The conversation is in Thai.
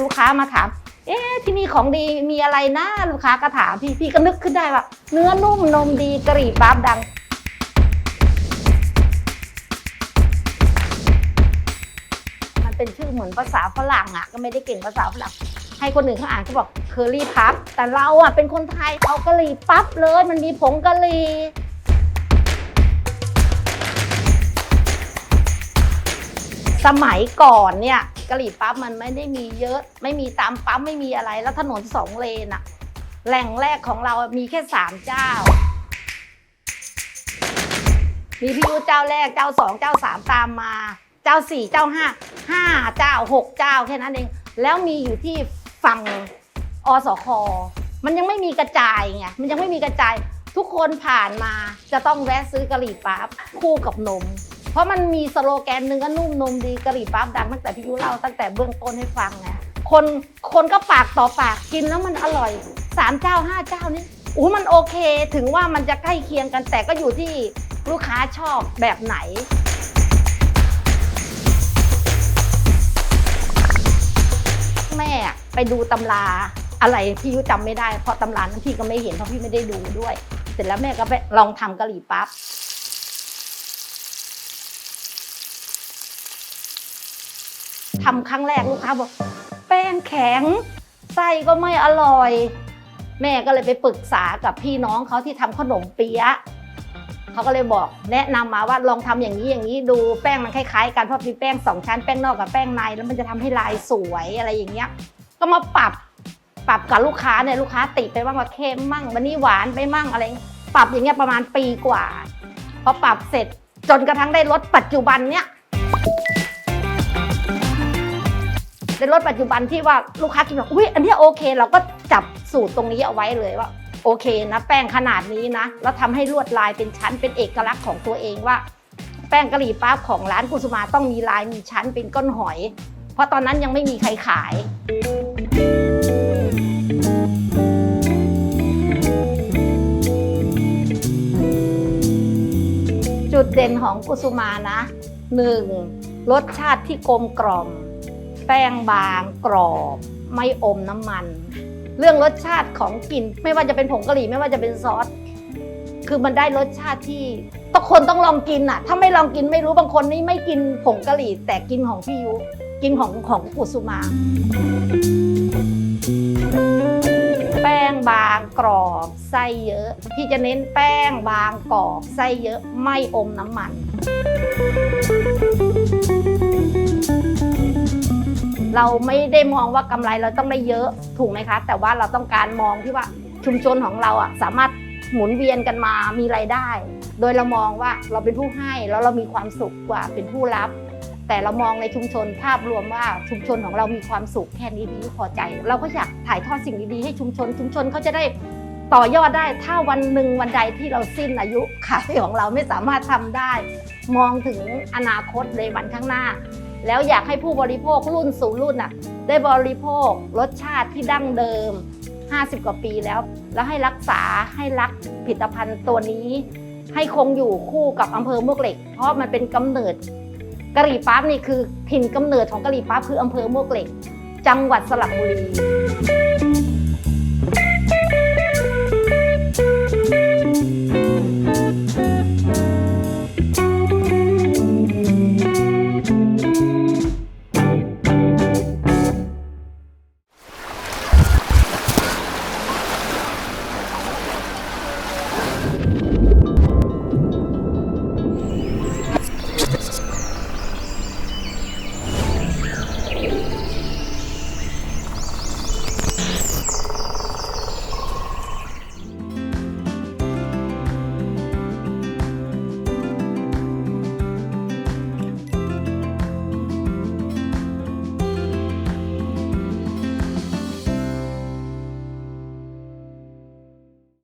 ลูกค้ามาถาม เอ๊ะที่นี่ของดีมีอะไรนะลูกค้าก็ถามพี่พี่ก็นึกขึ้นได้ว่า เนื้อนุ่มนมดีกะหรี่ปั๊บดัง มันเป็นชื่อเหมือนภาษาฝรั่งอะ ก็ไม่ได้เก่งภาษาฝรั่งให้คนอื่นเขาอ่านเขาบอกเคอรี่พับแต่เราอะเป็นคนไทยเอากะหรี่ปั๊บเลย มันมีผงกะหรี่ สมัยก่อนเนี่ยกะหรี่ปั๊บมันไม่ได้มีเยอะ ไม่มีตามปั๊มไม่มีอะไร แล้วถนนสองเลนอะแหล่งแรกของเรามีแค่สามเจ้า มีพี่ยุเจ้าแรกเจ้าสองเจ้าสามตามมา เจ้าสี่เจ้าห้าห้าเจ้าหกเจ้าแค่นั้นเอง แล้วมีอยู่ที่ฝั่งอสคมันยังไม่มีกระจายไงมันยังไม่มีกระจายทุกคนผ่านมาจะต้องแวะซื้อกะหรี่ปั๊บคู่กับนม เพราะมันมีสโลแกนเนื้อนุ่มนมดีกะหรี่ปั๊บดังตั้งแต่พี่ยุเล่าตั้งแต่เบื้องต้นให้ฟังไงคนคนก็ปากต่อปากกินแล้วมันอร่อยสามเจ้าห้าเจ้านี่อู้มันโอเค ถึงว่ามันจะใกล้เคียงกันแต่ก็อยู่ที่ลูกค้าชอบแบบไหนแม่ไปดูตำราอะไรพี่ยุจำไม่ได้เพราะตำรานั้นพี่ก็ไม่เห็นเพราะพี่ไม่ได้ดูด้วย เสร็จแล้วแม่ก็ไปลองทำกะหรี่ปั๊บ ทำครั้งแรกลูกค้าบอก แป้งแข็งไส้ก็ไม่อร่อย แม่ก็เลยไปปรึกษากับพี่น้องเขาที่ทำขนมเปี๊ยะเขาก็เลยบอกแนะนำมาว่าลองทำอย่างนี้อย่างนี้ดูแป้งมันคล้ายๆกันเพราะมีแป้งสองชั้นแป้งนอกกับแป้งในแล้วมันจะทำให้ลายสวยอะไรอย่างเงี้ย ก็มาปรับปรับกับลูกค้าเนี่ยลูกค้าติไปบ้างว่าเค็มมั่งวันนี้หวานไปมั่งอะไร ปรับอย่างเงี้ยประมาณปีกว่าพอปรับเสร็จจนกระทั่งได้รถปัจจุบันเนี้ย ในรถปัจจุบันที่ว่าลูกค้ากินแบบอุ้ยอันนี้โอเค เราก็จับสูตรตรงนี้เอาไว้เลยว่าโอเคนะแป้งขนาดนี้นะแล้วทำให้ลวดลายเป็นชั้นเป็นเอกลักษณ์ของตัวเองว่า แป้งกะหรี่ปั๊บของร้านกุสุมาต้องมีลายมีชั้นเป็นก้นหอย เพราะตอนนั้นยังไม่มีใครขาย จุดเด่นของกุสุมานะหนึ่งรสชาติที่กลมกล่อม แป้งบางกรอบ ไม่อมน้ำมัน เรื่องรสชาติของกลิ่นไม่ว่าจะเป็นผงกะหรี่ไม่ว่าจะเป็นซอสคือมันได้รสชาติที่ต้องคนต้องลองกินอะ ถ้าไม่ลองกินไม่รู้บางคนนี่ไม่กินผงกะหรี่ แต่กินของพี่ยุ กินของของกุสุมา แป้งบางกรอบไส้เยอะ พี่จะเน้นแป้งบางกรอบไส้เยอะไม่อมน้ำมัน เราไม่ได้มองว่ากำไรเราต้องได้เยอะถูกไหมคะ แต่ว่าเราต้องการมองที่ว่าชุมชนของเราอะสามารถหมุนเวียนกันมามีไรายได้ โดยเรามองว่าเราเป็นผู้ให้แล้วเรามีความสุขกว่าเป็นผู้รับ แต่เรามองในชุมชนภาพรวมว่าชุมชนของเรามีความสุขแค่นี้พี่พอใจ เราก็อยากถ่ายทอดสิ่งดีๆให้ชุมชน ชุมชนเขาจะได้ต่อยอดได้ถ้าวันหนึ่งวันใดที่เราสิ้นอายุขายของเราไม่สามารถทำได้ มองถึงอนาคตในวันข้างหน้า แล้วอยากให้ผู้บริโภครุ่นสู่รุ่นน่ะได้บริโภครสชาติที่ดั้งเดิม 50 กว่าปีแล้ว แล้วให้รักษาให้รักผลิตภัณฑ์ตัวนี้ ให้คงอยู่คู่กับอำเภอมวกเหล็ก เพราะมันเป็นกำเนิดกะหรี่ปั๊บนี่คือถิ่นกำเนิดของกะหรี่ปั๊บคืออำเภอมวกเหล็ก จังหวัดสระบุรี